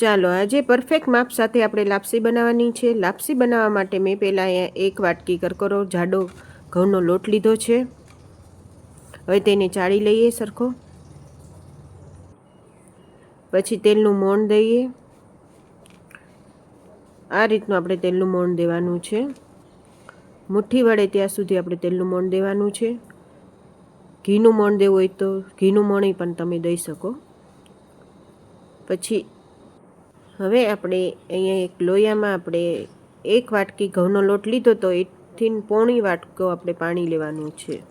ચાલો, આજે પરફેક્ટ માપ સાથે આપણે લાપસી બનાવવાની છે. લાપસી બનાવવા માટે મેં પહેલાં અહીંયા એક વાટકી કરકરો, જાડો ઘઉંનો લોટ લીધો છે. હવે તેને ચાળી લઈએ સરખો. પછી તેલનું મોણ દઈએ. આ રીતનું આપણે તેલનું મોણ દેવાનું છે. મુઠ્ઠી વડે ત્યાં સુધી આપણે તેલનું મોણ દેવાનું છે. ઘીનું મોણ દેવું હોય તો ઘીનું મોણી પણ તમે દઈ શકો. પછી હવે આપણે અહીંયા એક લોયામાં આપણે એક વાટકી ઘઉંનો લોટ લીધો તો એથી પોણી વાટકો આપણે પાણી લેવાનું છે.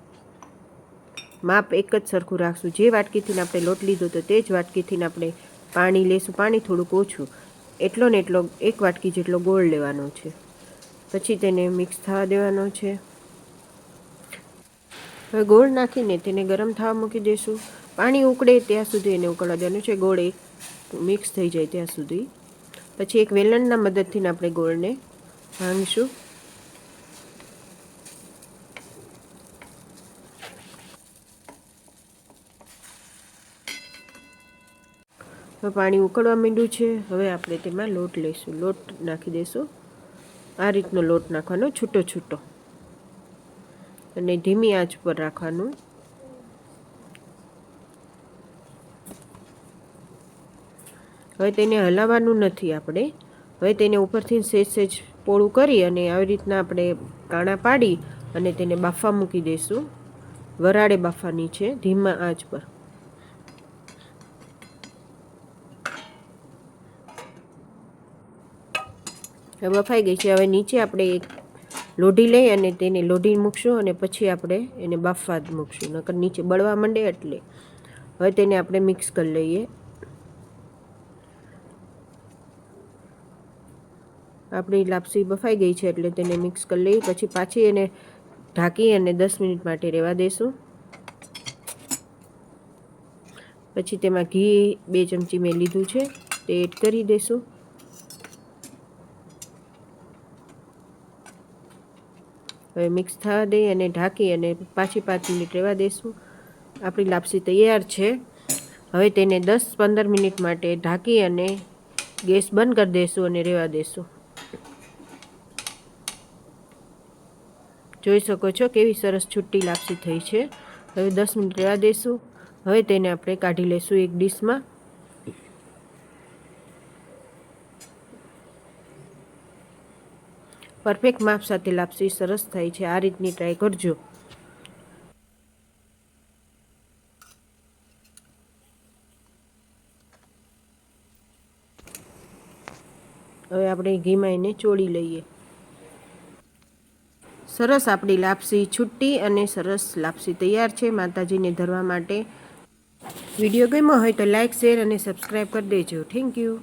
માપ એક જ સરખું રાખશું. જે વાટકીથી આપણે લોટ લીધો તો તે જ વાટકીથી આપણે પાણી લેશું. પાણી થોડુંક ઓછું. એટલો ને એટલો એક વાટકી જેટલો ગોળ લેવાનો છે. પછી તેને મિક્સ થવા દેવાનો છે. હવે ગોળ નાખીને તેને ગરમ થવા મૂકી દઈશું પાણી ઉકળે ત્યાં સુધી એને ઉકળવા દેવાનું છે. ગોળ એક મિક્સ થઈ જાય ત્યાં સુધી. પછી એક વેલણના મદદથી આપણે ગોળને ભાંગીશું. હવે પાણી ઉકળવા માંડ્યું છે. હવે આપણે તેમાં લોટ લઈશું. લોટ નાખી દઈશું. આ રીતનો લોટ નાખવાનો છૂટો છૂટો. અને ધીમી આંચ પર રાખવાનું. હવે તેને હલાવવાનું નથી આપણે. હવે તેને ઉપરથી સેજ સેજ પોળું કરી અને આવી રીતના આપણે કાણા પાડી અને તેને બાફા મૂકી દઈશું. વરાળે બાફાની છે ધીમા આંચ પર. બફાઈ ગઈ છે. હવે નીચે આપણે એક લોઢી લઈ અને તેને લોઢી મૂકશું અને પછી આપણે એને બાફવા મૂકશું. નકર નીચે બળવા માંડે એટલે. હવે તેને આપણે મિક્સ કરી લઈએ. આપણી લાપસી બફાઈ ગઈ છે એટલે તેને મિક્સ કરી લઈ પછી પાછી એને ઢાંકી અને દસ મિનિટ માટે રહેવા દઈશું પછી તેમાં ઘી બે ચમચી મેં લીધું છે, તે એડ કરી દઈશું હવે મિક્સ થવા દઈ અને ઢાંકી અને પાછી પાંચ મિનિટ રહેવા દઈશું આપણી લાપસી તૈયાર છે. હવે તેને દસ પંદર મિનિટ માટે ઢાંકી અને ગેસ બંધ કરી દઈશું અને રહેવા દઈશું જોઈ શકો છો કેવી સરસ છુટ્ટી લાપસી થઈ છે. હવે દસ મિનિટ રહેવા દઈશું હવે તેને આપણે કાઢી લઈશું એક ડીશમાં. પરફેક્ટ માપ સાથે લાપસી સરસ થાય છે. આ રીતની ટ્રાય કરજો. હવે આપણે ઘીમાં એને ચોળી લઈએ. સરસ આપણી લાપસી છુટ્ટી અને સરસ લાપસી તૈયાર છે. માતાજીને ધરવા માટે વીડિયો ગમ્યો હોય તો લાઇક શેર અને સબસ્ક્રાઈબ કરી દેજો. Thank you.